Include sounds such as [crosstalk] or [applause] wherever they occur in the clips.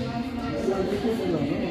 그냥 이렇게 보면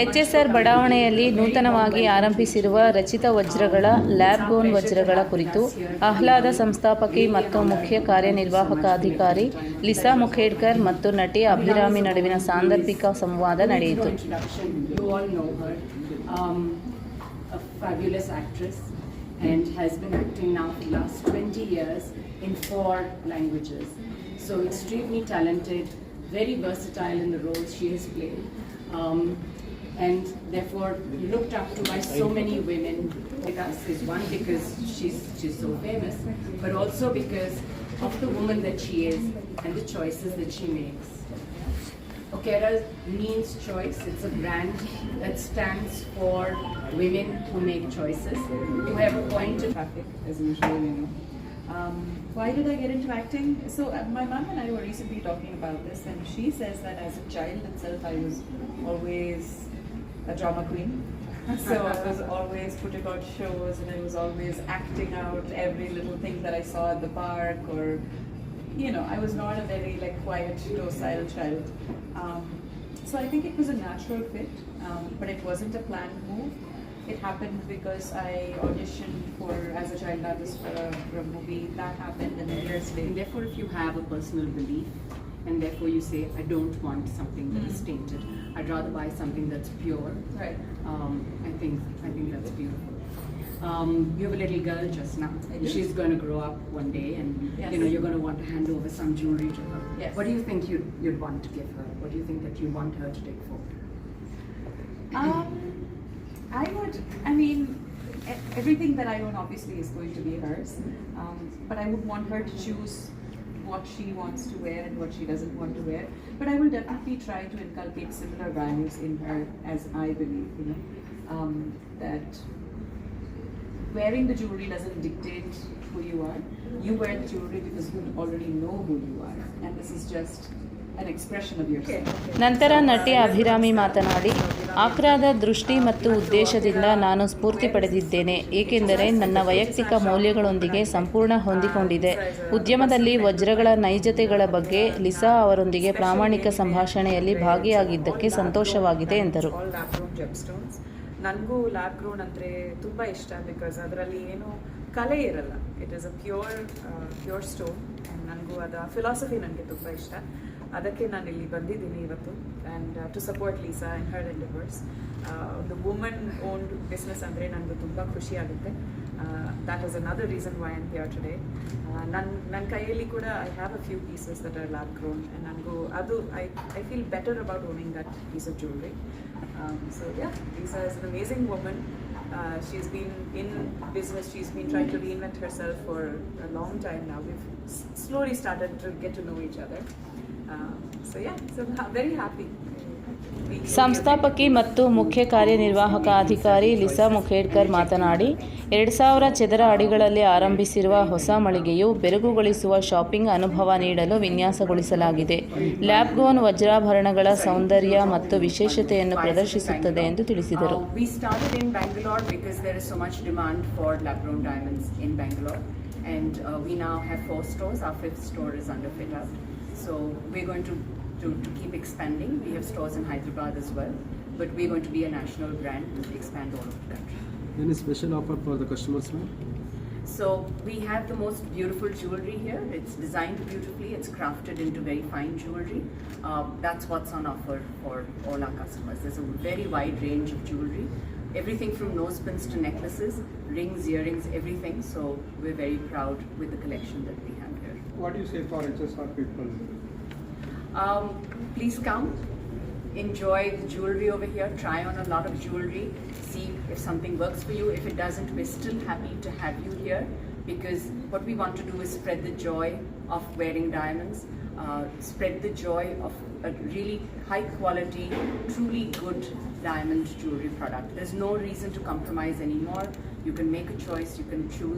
HSR S R ಬಡಾವಣೆಯಲ್ಲಿ ನೂತನವಾಗಿ ಆರಂಭಿಸಿರುವ ರಚಿತ ವಜ್ರಗಳ, ಲ್ಯಾಬ್ ಗೋನ್ ವಜ್ರಗಳ ಕುರಿತು ಆಹ್ಲಾದ ಸಂಸ್ಥಾಪಕಿ ಮತ್ತು ಮುಖ್ಯ ಕಾರ್ಯನಿರ್ವಾಹಕ ಅಧಿಕಾರಿ ಲಿಸಾ ಮುಖೇಡ್ಕರ್ ಮತ್ತು ನಟಿ ಅಭಿರಾಮಿ ನಡುವಿನ ಸಾಂದರ್ಭಿಕ ಸಂವಾದ ನಡೆಯಿತು. So extremely talented very versatile in the roles she has played. Um, and therefore looked up to by so many women like us is one because she's she's so famous, but also because of the woman that she is and the choices that she makes. Okera means choice. It's a brand that stands for women who make choices. You have a point of traffic as usual, you know. Um, why did I get into acting? So uh, my mom and I were recently talking about this, and she says that as a child itself, I was always a drama queen. [laughs] so I was always putting on shows, and I was always acting out every little thing that I saw at the park, or you know, I was not a very like quiet, docile child. Um, so I think it was a natural fit, um, but it wasn't a planned move. It happened because I auditioned for as a child artist for a, for a movie. That happened, and then years later. therefore, if you have a personal belief, and therefore you say, I don't want something that is tainted. I'd rather buy something that's pure. Right. Um, I think I think that's beautiful. Um, you have a little girl just now. She's going to grow up one day, and Yes. you know you're going to want to hand over some jewelry to her. Yes. What do you think you'd, you'd want to give her? What do you think that you want her to take forward? Um, I would. I mean, e- everything that I own obviously is going to be hers, um, but I would want her to choose what she wants to wear and what she doesn't want to wear. But I will definitely try to inculcate similar values in her as I believe. You know, um, that wearing the jewelry doesn't dictate who you are. You wear the jewelry because you already know who you are, and this is just an expression of yourself. ನಂತರ ನಟಿ ಅಭಿರಾಮಿ ಮಾತನಾಡಿ ಆಕ್ರಾದ ದೃಷ್ಟಿ ಮತ್ತು ಉದ್ದೇಶದಿಂದ ನಾನು ಸ್ಫೂರ್ತಿ ಪಡೆದಿದ್ದೇನೆ, ಏಕೆಂದರೆ ನನ್ನ ವೈಯಕ್ತಿಕ ಮೌಲ್ಯಗಳೊಂದಿಗೆ ಸಂಪೂರ್ಣ ಹೊಂದಿಕೊಂಡಿದೆ. ಉದ್ಯಮದಲ್ಲಿ ವಜ್ರಗಳ ನೈಜತೆಗಳ ಬಗ್ಗೆ ಲಿಸಾ ಅವರೊಂದಿಗೆ ಪ್ರಾಮಾಣಿಕ ಸಂಭಾಷಣೆಯಲ್ಲಿ ಭಾಗಿಯಾಗಿದ್ದಕ್ಕೆ ಸಂತೋಷವಾಗಿದೆ, ಎಂದರು. ನನಗೂ ಲ್ಯಾಬ್ ಗ್ರೋನ್ ಅಂದರೆ ತುಂಬ ಇಷ್ಟ ಬಿಕಾಸ್ ಅದರಲ್ಲಿ ಏನು ಕಲೆ ಇರಲ್ಲ. It is a pure pure stone ನನಗೂ ಅದರ ಫಿಲಾಸಫಿ ನನಗೆ ತುಂಬ ಇಷ್ಟ. ಅದಕ್ಕೆ ನಾನು ಇಲ್ಲಿ ಬಂದಿದ್ದೀನಿ ಇವತ್ತು and to support Lisa and her endeavours ಒಂದು ವುಮನ್ ಓನ್ಡ್ ಬಿಸ್ನೆಸ್ ಅಂದರೆ ನನಗೂ ತುಂಬ ಖುಷಿ ಆಗುತ್ತೆ that is another reason why am here today ನನ್ನ ನನ್ನ ಕೈಯಲ್ಲಿ ಕೂಡ I have a few pieces that are lab grown and ನನಗೂ ಅದು I I feel better about owning that piece of jewellery Um, so yeah, Lisa is an amazing woman. Uh, she's been in business. She's been trying to reinvent herself for a long time now. We've s- slowly started to get to know each other. Uh, ಸಂಸ್ಥಾಪಕಿ ಮತ್ತು ಮುಖ್ಯ ಕಾರ್ಯನಿರ್ವಾಹಕ ಅಧಿಕಾರಿ Lisa ಮುಖೇಡ್ಕರ್ ಮಾತನಾಡಿ ಎರಡು ಸಾವಿರ ಚದರ ಅಡಿಗಳಲ್ಲಿ ಆರಂಭಿಸಿರುವ ಹೊಸ ಮಳಿಗೆಯು ಬೆರಗುಗೊಳಿಸುವ ಶಾಪಿಂಗ್ ಅನುಭವ ನೀಡಲು ವಿನ್ಯಾಸಗೊಳಿಸಲಾಗಿದೆ. ಲ್ಯಾಬ್ಗೋನ್ ವಜ್ರಾಭರಣಗಳ ಸೌಂದರ್ಯ ಮತ್ತು ವಿಶೇಷತೆಯನ್ನು ಪ್ರದರ್ಶಿಸುತ್ತದೆ ಎಂದು ತಿಳಿಸಿದರು. Uh, And uh, we now have four stores, our fifth store is under fit-up. So we're going to, to, to keep expanding. We have stores in Hyderabad as well. But we're going to be a national brand to expand all over the country. Any special offer for the customers, ma'am? So we have the most beautiful jewelry here. It's designed beautifully. It's crafted into very fine jewelry. Uh, that's what's on offer for all our customers. There's a very wide range of jewelry. Everything from nose pins to necklaces, rings, earrings, everything. So we're very proud with the collection that we have. What do you say for HSR people? Um, please come, enjoy the jewelry over here, try on a lot of jewelry, see if something works for you. If it doesn't, we're still happy to have you here because what we want to do is spread the joy of wearing diamonds, uh, spread the joy of a really high quality, truly good diamond jewelry product. There's no reason to compromise anymore. You can make a choice, you can choose.